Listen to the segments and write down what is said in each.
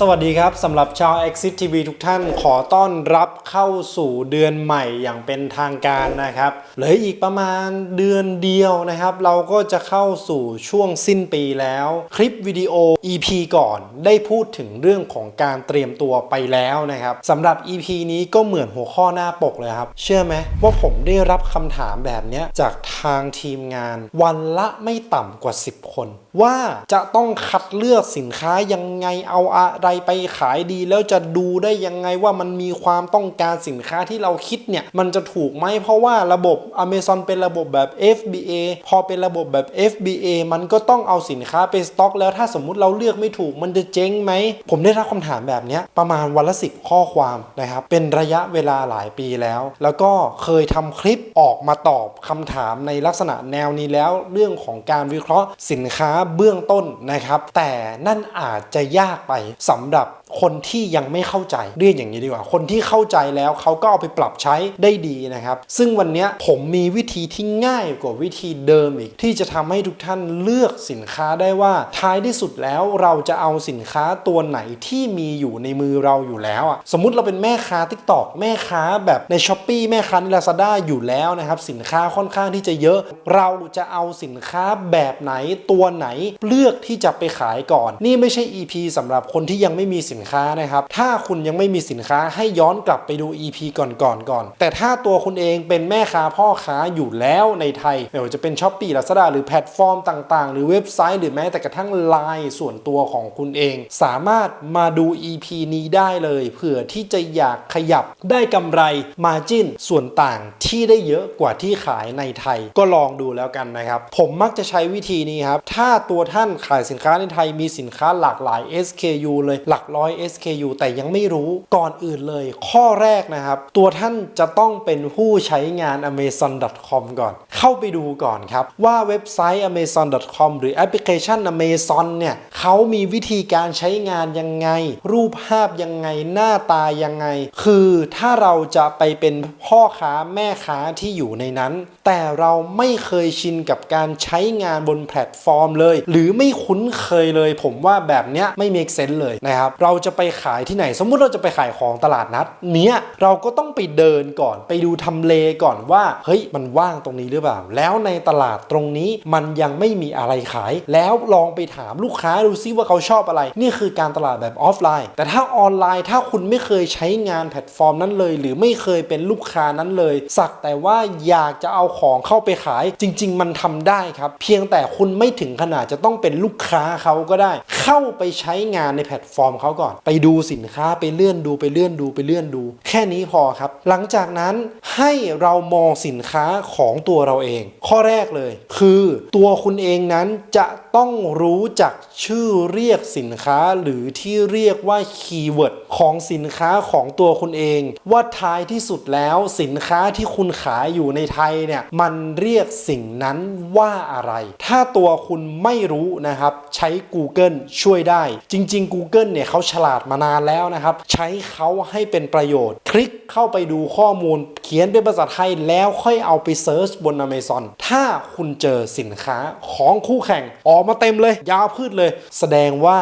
สวัสดีครับสำหรับชาว Exit TV ทุกท่านขอต้อนรับเข้าสู่เดือนใหม่อย่างเป็นทางการนะครับเหลืออีกประมาณเดือนเดียวนะครับ เราก็จะเข้าสู่ช่วงสิ้นปีแล้ว คลิปวิดีโอ EP ก่อนได้พูดถึงเรื่องของการเตรียมตัวไปแล้วนะครับสำหรับ EP นี้ก็เหมือนหัวข้อหน้าปกเลยครับ เชื่อไหมว่าผมได้รับคำถามแบบนี้จากทางทีมงาน วันละไม่ต่ำกว่า 10 คน ว่าจะต้องคัดเลือกสินค้ายังไงเอาอะไรไปขายดี แล้วจะดูได้ยังไงว่ามันมีความต้องการสินค้าที่เราคิดเนี่ยมันจะถูกไหมเพราะว่าระบบ Amazon เป็นระบบแบบ FBA พอเป็นระบบแบบ FBA มันก็ต้องเอาสินค้าไปสต็อก แล้วถ้าสมมุติเราเลือกไม่ถูกมันจะเจ๊งไหม ผมได้รับคำถามแบบนี้ประมาณวันละสิบข้อความนะครับ เป็นระยะเวลาหลายปีแล้ว แล้วก็เคยทำคลิปออกมาตอบคำถามในลักษณะแนวนี้แล้ว เรื่องของการวิเคราะห์สินค้าเบื้องต้นนะครับ แต่นั่นอาจจะยากไปสำหรับคนที่ยังไม่เข้าใจเรียกอย่างนี้ดีกว่า คนที่เข้าใจแล้วเขาก็เอาไปปรับใช้ได้ดีนะครับ ซึ่งวันนี้ผมมีวิธีที่ง่ายกว่าวิธีเดิมอีก ที่จะทำให้ทุกท่านเลือกสินค้าได้ว่าท้ายที่สุดแล้วเราจะเอาสินค้าตัวไหนที่มีอยู่ในมือเราอยู่แล้วอะสมมติเราเป็นแม่ค้า t ิ k t o k แม่ค้าแบบใน s h อ p e e แม่ค้าใน Lazada อยู่แล้วนะครับ สินค้าค่อนข้างที่จะเยอะ เราจะเอาสินค้าแบบไหนตัวไหนเลือกที่จะไปขายก่อน นี่ไม่ใช่ EP สำหรับคนที่ยังไม่มีสินค้านะครับ ถ้าคุณยังไม่มีสินค้าให้ย้อนกลับไปดู EP ก่อนๆก่อนก่อน แต่ถ้าตัวคุณเองเป็นแม่ค้าพ่อค้าอยู่แล้วในไทยไม่ว่าจะเป็น s h อ p e e Lazada หรือแพลตฟอร์มต่างๆ หรือเว็บไซต์หรือแม้แต่กระทั่งไลน์ส่วนตัวของคุณเอง สามารถมาดู EP นี้ได้เลยเผื่อที่จะอยากขยับได้กำไร Margin ส่วนต่างที่ได้เยอะกว่าที่ขายในไทย ก็ลองดูแล้วกันนะครับ ผมมักจะใช้วิธีนี้ครับ ถ้าตัวท่านขายสินค้าในไทยมีสินค้าหลากหลาย SKU เลยหลักร้อย SKU แต่ยังไม่รู้ก่อนอื่นเลย ข้อแรกนะครับ ตัวท่านจะต้องเป็นผู้ใช้งาน amazon.com ก่อน เข้าไปดูก่อนครับ ว่าเว็บไซต์ amazon.com หรือแอปพลิเคชัน Amazon เนี่ยเขามีวิธีการใช้งานยังไง รูปภาพยังไงหน้าตายังไง คือถ้าเราจะไปเป็นพ่อค้าแม่ค้าที่อยู่ในนั้น แต่เราไม่เคยชินกับการใช้งานบนแพลตฟอร์มเลย หรือไม่คุ้นเคยเลย ผมว่าแบบเนี้ยไม่ make sense เลยนะครับ เราจะไปขายที่ไหน สมมุติเราจะไปขายของตลาดนัด เนี้ยเราก็ต้องไปเดินก่อนไปดูทำเลก่อนว่าเฮ้ยมันว่างตรงนี้หรือเปล่า แล้วในตลาดตรงนี้มันยังไม่มีอะไรขาย แล้วลองไปถามลูกค้าดูซิว่าเขาชอบอะไร นี่คือการตลาดแบบออฟไลน์ แต่ถ้าออนไลน์ถ้าคุณไม่เคยใช้งานแพลตฟอร์มนั้นเลย หรือไม่เคยเป็นลูกค้านั้นเลย สักแต่ว่าอยากจะเอาของเข้าไปขายจริง ๆ มันทำได้ครับ เพียงแต่คุณไม่ถึงขนาดจะต้องเป็นลูกค้าเขาก็ได้ เข้าไปใช้งานในแพลตฟอร์มเขาก่อนไปดูสินค้าไปเลื่อนดูไปเลื่อนดูไปเลื่อนดู แค่นี้พอครับ หลังจากนั้นให้เรามองสินค้าของตัวเราเอง ข้อแรกเลย คือตัวคุณเองนั้นจะต้องรู้จักชื่อเรียกสินค้าหรือที่เรียกว่าคีย์เวิร์ดของสินค้าของตัวคุณเอง ว่าท้ายที่สุดแล้วสินค้าที่คุณขายอยู่ในไทยเนี่ยมันเรียกสิ่งนั้นว่าอะไร ถ้าตัวคุณไม่รู้นะครับ ใช้ Google ช่วยได้ จริง ๆ Google เนี่ยเขาฉลาดมานานแล้วนะครับ ใช้เขาให้เป็นประโยชน์ คลิกเข้าไปดูข้อมูล เขียนเป็นภาษาไทยแล้วค่อยเอาไปเซิร์ชบน Amazon ถ้าคุณเจอสินค้าของคู่แข่งออกมาเต็มเลย ยาวพืชเลย แสดงว่า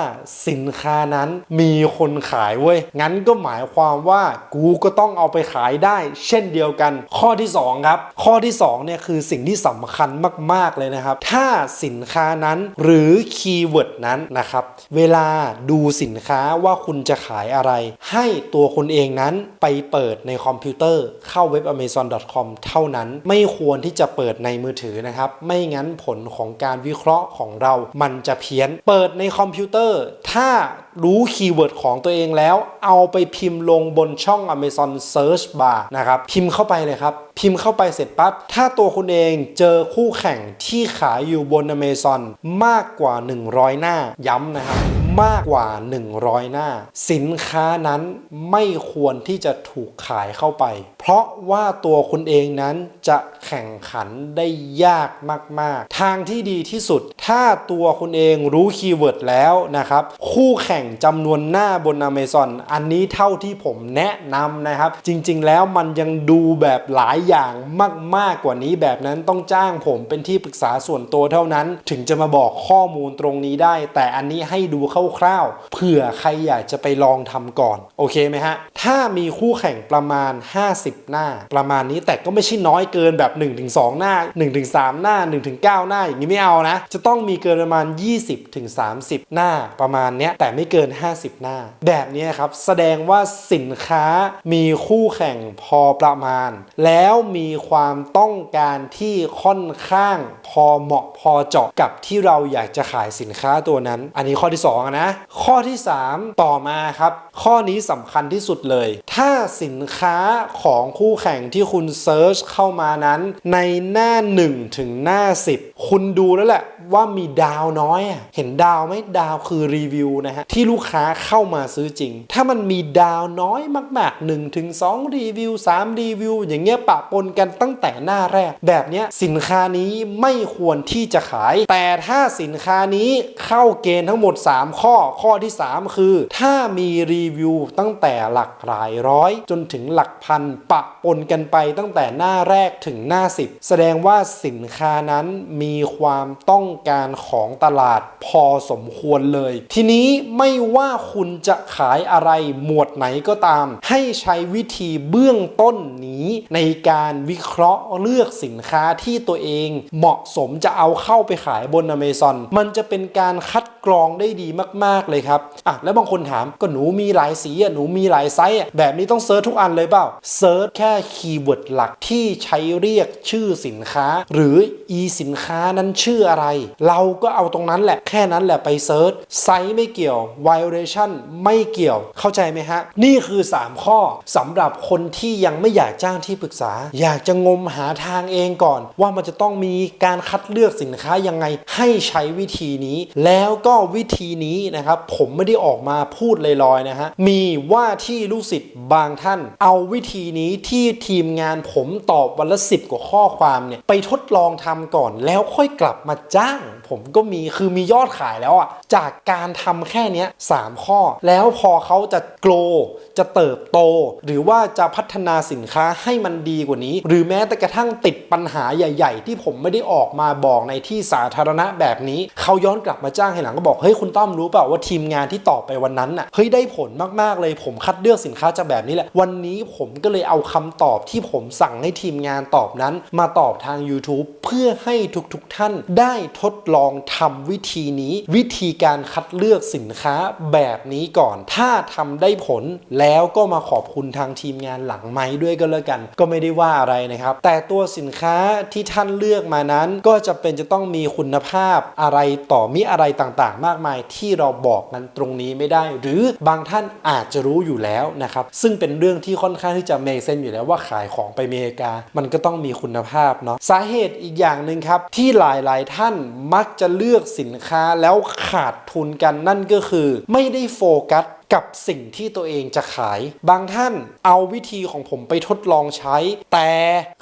สินค้านั้นมีคนขายเว้ย งั้นก็หมายความว่ากูก็ต้องเอาไปขายได้ เช่นเดียวกัน ข้อที่ 2 ครับ ข้อที่2เนี่ยคือสิ่งที่สำคัญมาก ๆ เลยนะครับ ถ้าสินค้านั้นหรือคีย์เวิร์ดนั้นนะครับ เวลาดูสินค้าว่าคุณจะขายอะไร ให้ตัวคุณเองนั้นไปเปิดในคอมพิวเตอร์เข้าเว็บ amazon.com เท่านั้นไม่ควรที่จะเปิดในมือถือนะครับ ไม่งั้นผลของการวิเคราะห์ของเรา มันจะเพี้ยน เปิดในคอมพิวเตอร์ ถ้ารู้คีย์เวิร์ดของตัวเองแล้ว เอาไปพิมพ์ลงบนช่อง Amazon Search Bar นะครับ พิมพ์เข้าไปเลยครับ พิมพ์เข้าไปเสร็จปั๊บ ถ้าตัวคุณเองเจอคู่แข่งที่ขายอยู่บน Amazon มากกว่า 100 หน้าย้ำนะครับ มากกว่า 100 หน้า สินค้านั้นไม่ควรที่จะถูกขายเข้าไป เพราะว่าตัวคุณเองนั้นจะแข่งขันได้ยากมาก ๆ ทางที่ดีที่สุด ถ้าตัวคุณเองรู้คีย์เวิร์ดแล้วนะครับ คู่แข่งจำนวนหน้าบน Amazon อันนี้เท่าที่ผมแนะนำนะครับ จริง ๆ แล้วมันยังดูแบบหลายอย่างมาก ๆ กว่านี้แบบนั้นต้องจ้างผมเป็นที่ปรึกษาส่วนตัวเท่านั้น ถึงจะมาบอกข้อมูลตรงนี้ได้ แต่อันนี้ให้ดูเข้าคร่าวๆ เผื่อใครอยากจะไปลองทำก่อน โอเคไหมฮะ ถ้ามีคู่แข่งประมาณ 50 หน้า ประมาณนี้แต่ก็ไม่ใช่น้อยเกินแบบ 1-2 หน้า 1-3 หน้า 1-9 หน้า อย่างนี้ไม่เอานะ จะต้องมีเกินประมาณ 20-30 หน้าประมาณเนี้ยแต่ไม่เกิน 50 หน้า แบบนี้ครับแสดงว่าสินค้ามีคู่แข่งพอประมาณ แล้วมีความต้องการที่ค่อนข้างพอเหมาะพอเจาะกับที่เราอยากจะขายสินค้าตัวนั้น อันนี้ข้อที่2อะนะ ข้อที่ 3 ต่อมาครับ ข้อนี้สำคัญที่สุดเลยถ้าสินค้าของคู่แข่งที่คุณเซิร์ชเข้ามานั้น ในหน้า 1 ถึงหน้า 10 คุณดูแล้วแหละว่ามีดาวน้อยอเห็นดาวไหมดาวคือรีวิวนะฮะ ที่ลูกค้าเข้ามาซื้อจริง ถ้ามันมีดาวน้อยมากๆ1ถึง2รีวิว3รีวิว อย่างเงี้ยปะปนกันตั้งแต่หน้าแรก แบบเนี้ยสินค้านี้ไม่ควรที่จะขาย แต่ถ้าสินค้านี้เข้าเกณฑ์ทั้งหมด 3 ข้อข้อที่ 3 คือ ถ้ามีรีวิวตั้งแต่หลักหลายร้อยจนถึงหลักพันปะปนกันไปตั้งแต่หน้าแรกถึงหน้า 10 แสดงว่าสินค้านั้นมีความต้องการของตลาดพอสมควรเลย ทีนี้ไม่ว่าคุณจะขายอะไรหมวดไหนก็ตาม ให้ใช้วิธีเบื้องต้นนี้ในการวิเคราะห์เลือกสินค้าที่ตัวเอง เหมาะสมจะเอาเข้าไปขายบน Amazon มันจะเป็นการคัด กรองได้ดีมากๆเลยครับอะแล้วบางคนถามก็หนูมีหลายสีอะหนูมีหลายไซส์อะแบบนี้ต้องเซิร์ชทุกอันเลยเปล่าเซิร์ชแค่คีย์เวิร์ดหลักที่ใช้เรียกชื่อสินค้า หรือ e สินค้านั้นชื่ออะไร เราก็เอาตรงนั้นแหละแค่นั้นแหละไปเซิร์ชไซส์ไม่เกี่ยว violation ไม่เกี่ยวเข้าใจไหมฮะ นี่คือ 3 ข้อสำหรับคนที่ยังไม่อยากจ้างที่ปรึกษา อยากจะงมหาทางเองก่อน ว่ามันจะต้องมีการคัดเลือกสินค้ายังไงให้ใช้วิธีนี้ แล้วก็วิธีนี้นะครับผมไม่ได้ออกมาพูดลอยๆนะฮะมีว่าที่ลูกศิษย์บางท่าน เอาวิธีนี้ที่ทีมงานผมตอบวันละสิบกว่าข้อความเนี่ยไปทดลองทำก่อนแล้วค่อยกลับมาจ้าง ผมก็มีคือมียอดขายแล้วอะจากการทำแค่เนี้สามข้อ แล้วพอเขาจะโกลจะเติบโต หรือว่าจะพัฒนาสินค้าให้มันดีกว่านี้ หรือแม้แต่กระทั่งติดปัญหาใหญ่ ๆ ที่ผมไม่ได้ออกมาบอกในที่สาธารณะแบบนี้ เขาย้อนกลับมาจ้างให้หลังก็บอกเฮ้ยคุณต้อมรู้เปล่าว่าทีมงานที่ตอบไปวันนั้นน่ะเฮ้ยได้ผลมากๆเลยผมคัดเลือกสินค้าจากแบบนี้แหละ วันนี้ผมก็เลยเอาคำตอบที่ผมสั่งให้ทีมงานตอบนั้น มาตอบทาง YouTube เพื่อให้ทุกๆทท่านได้ทดลองทำวิธีนี้ วิธีการคัดเลือกสินค้าแบบนี้ก่อน ถ้าทำได้ผลแล้วก็มาขอบคุณทางทีมงานหลังไม้ด้วยก็แล้วกัน ก็ไม่ได้ว่าอะไรนะครับ แต่ตัวสินค้าที่ท่านเลือกมานั้น ก็จะเป็นจะต้องมีคุณภาพอะไรต่อมีอะไรต่างๆ มากมายที่เราบอกกันตรงนี้ไม่ได้ หรือบางท่านอาจจะรู้อยู่แล้วนะครับ ซึ่งเป็นเรื่องที่ค่อนข้างที่จะเมเซนอยู่แล้วว่าขายของไปอเมริกา มันก็ต้องมีคุณภาพเนาะสาเหตุอีกอย่างหนึ่งครับ ที่หลายๆท่านมักจะเลือกสินค้าแล้วขาดทุนกันนั่นก็คือ ไม่ได้โฟกัส กับสิ่งที่ตัวเองจะขาย บางท่านเอาวิธีของผมไปทดลองใช้ แต่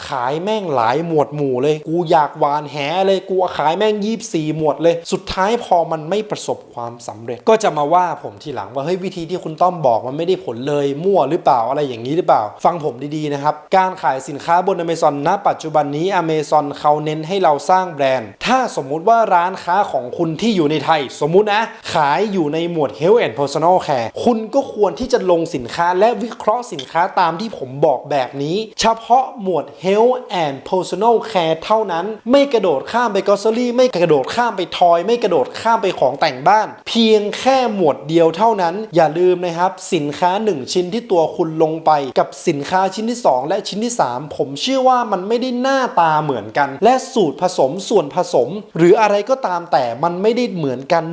ขายแม่งหลายหมวดหมู่เลย กูอยากหวานแหเลยกูขายแม่งยีบสี่หมวดเลย สุดท้ายพอมันไม่ประสบความสำเร็จ ก็จะมาว่าผมทีหลังว่าเฮ้ยวิธีที่คุณต้อมบอกมันไม่ได้ผลเลยมั่วหรือเปล่าอะไรอย่างนี้หรือเปล่า ฟังผมดีๆนะครับ การขายสินค้าบน Amazon ณ ปัจจุบันนี้ Amazon เขาเน้นให้เราสร้างแบรนด์ ถ้าสมมุติว่าร้านค้าของคุณที่อยู่ในไทย สมมุตินะขายอยู่ในหมวด Health and Personal Care คุณก็ควรที่จะลงสินค้าและวิเคราะห์สินค้าตามที่ผมบอกแบบนี้ เฉพาะหมวด Health and Personal Care เท่านั้น ไม่กระโดดข้ามไป Grocery ไม่กระโดดข้ามไปทอย ไม่กระโดดข้ามไปของแต่งบ้าน เพียงแค่หมวดเดียวเท่านั้น อย่าลืมนะครับ สินค้า 1 ชิ้นที่ตัวคุณลงไป กับสินค้าชิ้นที่ 2 และชิ้นที่ 3 ผมเชื่อว่ามันไม่ได้หน้าตาเหมือนกัน และสูตรผสมส่วนผสม หรืออะไรก็ตามแต่มันไม่ได้เหมือนกัน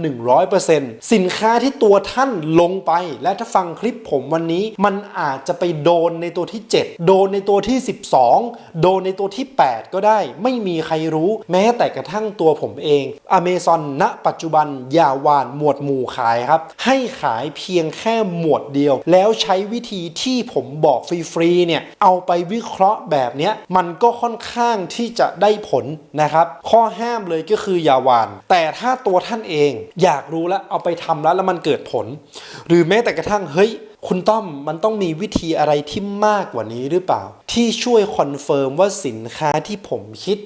100%สินค้าที่ตัวท่านลงไป และถ้าฟังคลิปผมวันนี้ มันอาจจะไปโดนในตัวที่ 7 โดนในตัวที่ 12 โดนในตัวที่ 8 ก็ได้ ไม่มีใครรู้แม้แต่กระทั่งตัวผมเอง Amazon ณ ปัจจุบันอยาหวานหมวดหมู่ขายครับ ให้ขายเพียงแค่หมวดเดียว แล้วใช้วิธีที่ผมบอกฟรีๆเนี่ยเอาไปวิเคราะห์แบบเนี้ยมันก็ค่อนข้างที่จะได้ผลนะครับ ข้อห้ามเลยก็คืออย่าหวาน แต่ถ้าตัวท่านเองอยากรู้แล้วเอาไปทำแล้วแล้วมันเกิดผลหรือือแม้แต่กระทั่งเฮ้ยคุณต้อมมันต้องมีวิธีอะไรที่มากกว่านี้หรือเปล่า ที่ช่วยคอนเฟิร์มว่าสินค้าที่ผมคิด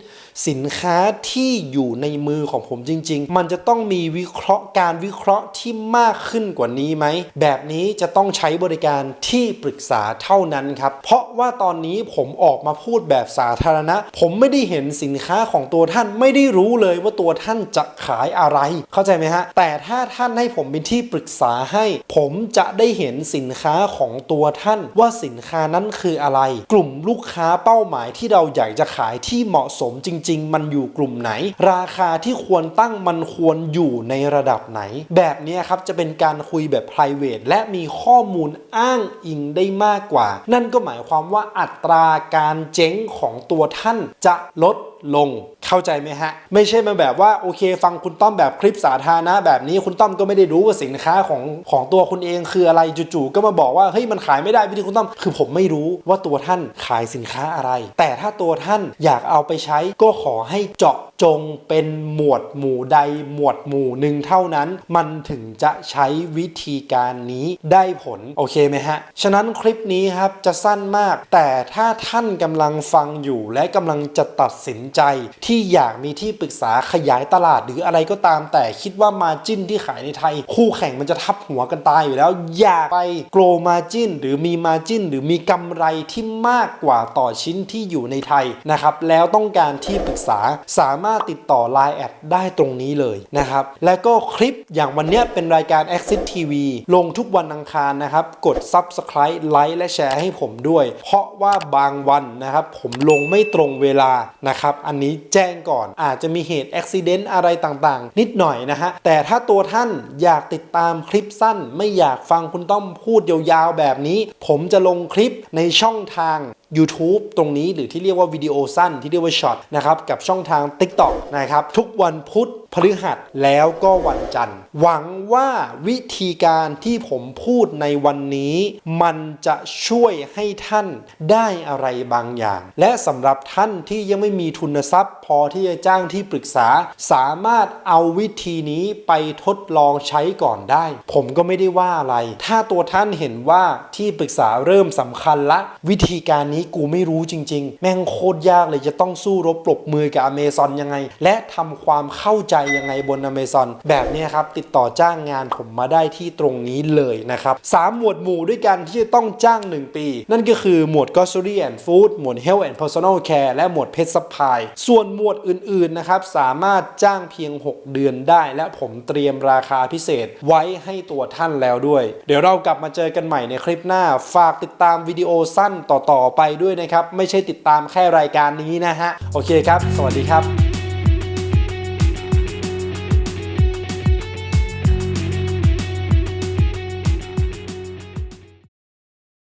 สินค้าที่อยู่ในมือของผมจริง ๆ มันจะต้องมีวิเคราะห์การวิเคราะห์ที่มากขึ้นกว่านี้ไหม แบบนี้จะต้องใช้บริการที่ปรึกษาเท่านั้นครับ เพราะว่าตอนนี้ผมออกมาพูดแบบสาธารณะ ผมไม่ได้เห็นสินค้าของตัวท่านไม่ได้รู้เลยว่าตัวท่านจะขายอะไร เข้าใจไหมฮะแต่ถ้าท่านให้ผมเป็นที่ปรึกษาให้ ผมจะได้เห็นสินินค้าของตัวท่านว่าสินค้านั้นคืออะไร กลุ่มลูกค้าเป้าหมายที่เราอยากจะขายที่เหมาะสมจริง ๆ มันอยู่กลุ่มไหน ราคาที่ควรตั้งมันควรอยู่ในระดับไหน แบบนี้ครับจะเป็นการคุยแบบ p r i v a t e และมีข้อมูลอ้างอิงได้มากกว่า นั่นก็หมายความว่าอัตราการเจ๊งของตัวท่านจะลดลงเข้าใจไหมฮะ ไม่ใช่มาแบบว่าโอเค ฟังคุณต้อมแบบคลิปสาธารณะแบบนี้คุณต้อมก็ไม่ได้รู้ว่าสินค้าของของตัวคุณเองคืออะไรจู่ๆก็มาบอกว่าเฮ้ยมันขายไม่ได้วิธีคุณต้อมคือผมไม่รู้ว่าตัวท่านขายสินค้าอะไร แต่ถ้าตัวท่านอยากเอาไปใช้ก็ขอให้เจาะจงเป็นหมวดหมู่ใดหมวดหมู่หนึ่งเท่านั้น มันถึงจะใช้วิธีการนี้ได้ผลโอเคไหมฮะ ฉะนั้นคลิปนี้ครับจะสั้นมาก แต่ถ้าท่านกำลังฟังอยู่และกำลังจะตัดสินใจ ที่อยากมีที่ปรึกษาขยายตลาดหรืออะไรก็ตาม แต่คิดว่ามาจิ้นที่ขายในไทย คู่แข่งมันจะทับหัวกันตายอยู่แล้วอยากไปโกลมาจินหรือมีมาจินหรือมีกำไรที่มากกว่าต่อชิ้นที่อยู่ในไทยนะครับแล้วต้องการที่ปรึกษาสามารถติดต่อ Line แอดได้ตรงนี้เลยนะครับแล้วก็คลิปอย่างวันเนี้ยเป็นรายการ Exit TV ลงทุกวันอังคารนะครับ กด Subscribe ไลค์และแชร์ให้ผมด้วย เพราะว่าบางวันนะครับ ผมลงไม่ตรงเวลานะครับ อันนี้แจ้งก่อนอาจจะมีเหตุอุบิเหตุอะไรต่างๆ นิดหน่อยนะฮะแต่ถ้าตัวท่านอยากติดตามคลิปสั้นไม่อยากฟังคุณต้อมพูดยาวๆแบบนี้ ผมจะลงคลิปในช่องทาง YouTube ตรงนี้หรือที่เรียกว่าวิดีโอสั้นที่เรียกว่าช็อตนะครับกับช่องทาง TikTok นะครับทุกวันพุธ พฤหัสแล้วก็วันจันทร์ หวังว่าวิธีการที่ผมพูดในวันนี้ มันจะช่วยให้ท่านได้อะไรบางอย่าง และสำหรับท่านที่ยังไม่มีทุนทรัพย์ พอที่จะจ้างที่ปรึกษา สามารถเอาวิธีนี้ไปทดลองใช้ก่อนได้ ผมก็ไม่ได้ว่าอะไร ถ้าตัวท่านเห็นว่าที่ปรึกษาเริ่มสำคัญละ วิธีการนี้กูไม่รู้จริง ๆ แม่งโคตรยากเลยจะต้องสู้รบปรบมือกับอเมซอนยังไง และทำความเข้าใจยังไงบนอเมซอนแบบนี้ครับ ติดต่อจ้างงานผมมาได้ที่ตรงนี้เลยนะครับสามหมวดหมู่ด้วยกันที่จะต้องจ้าง 1 ปี นั่นก็คือหมวด grocery and food หมวด health and personal care และหมวด pet supply ส่วนหมวดอื่นๆนะครับสามารถจ้างเพียง 6 เดือนได้ และผมเตรียมราคาพิเศษไว้ให้ตัวท่านแล้วด้วย เดี๋ยวเรากลับมาเจอกันใหม่ในคลิปหน้า ฝากติดตามวิดีโอสั้นต่อๆไปด้วยนะครับ ไม่ใช่ติดตามแค่รายการนี้นะฮะ โอเคครับ สวัสดีครับ